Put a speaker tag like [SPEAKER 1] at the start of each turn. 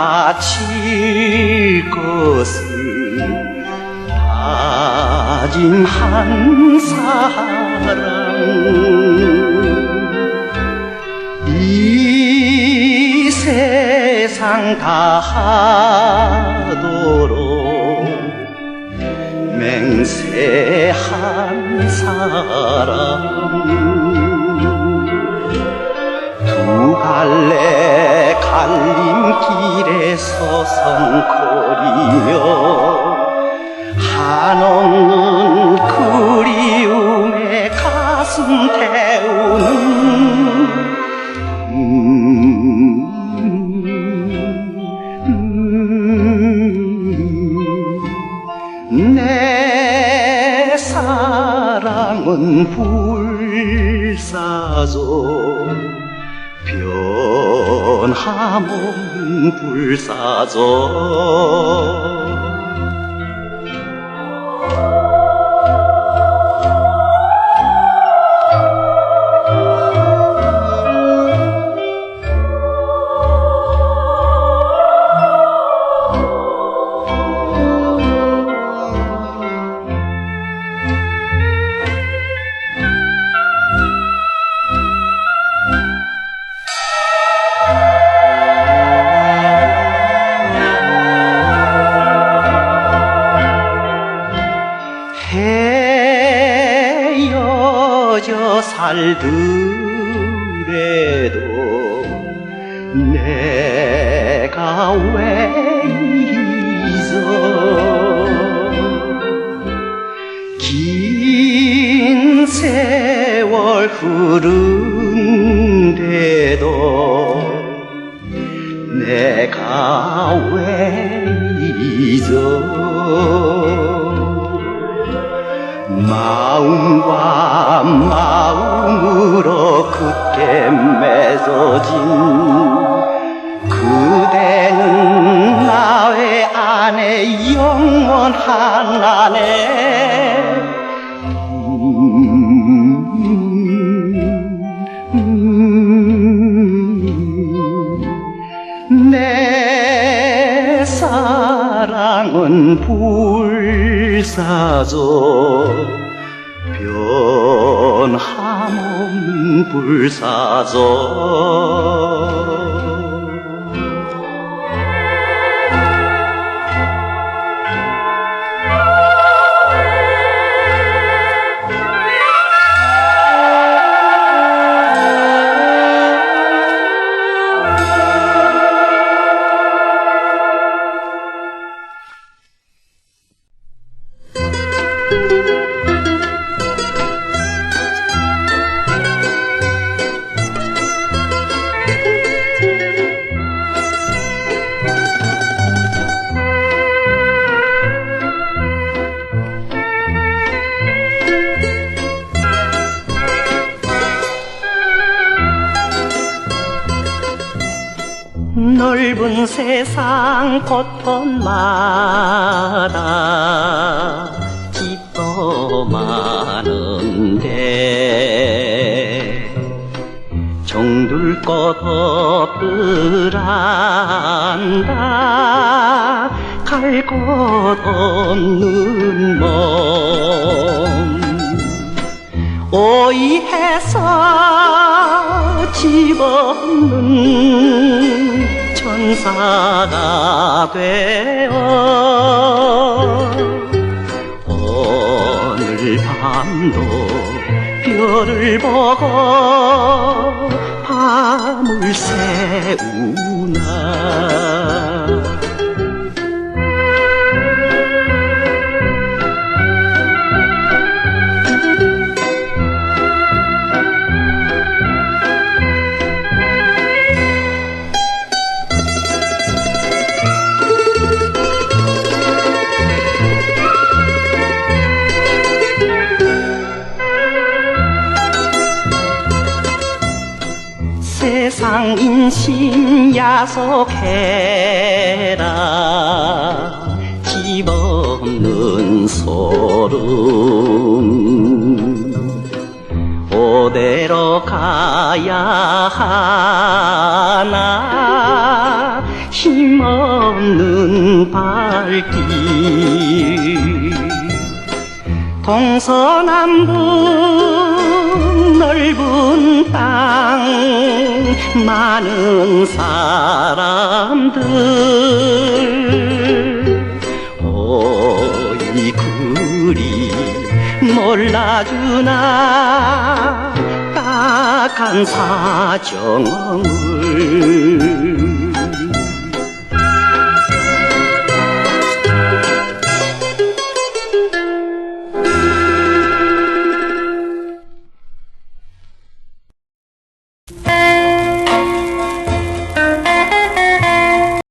[SPEAKER 1] 바칠 것을 다짐한 사랑 이 세상 다 하도록 맹세한 사람. 두갈 래 갈림길에 서성거리며 한없는 그리움에 가슴 태우는 음, 내 사랑은 불사조 변함없는 불사조 헤어져 살더라도 내가 왜 잊어? 긴 세월 흐른데도 내가 왜 잊어? 마 음과 마음으로 굳게 맺어진 그대는 나의 아내 영원한 아내 내 사랑은 불사조 변함없는 불사조 넓은 세상 곳곳마다 집도 많은데 정들 것 없더란다. 갈 곳 없는 몸. 오이해서 집 없는 천사가 되어 오늘 밤도 별을 보고 밤을 새우나 인심 야속해라. 집 없는 소름. 어디로 가야 하나. 힘없는 발길. 동서남북 넓은 땅 많은 사람들. 어이 그리 몰라주나. 딱한 사정을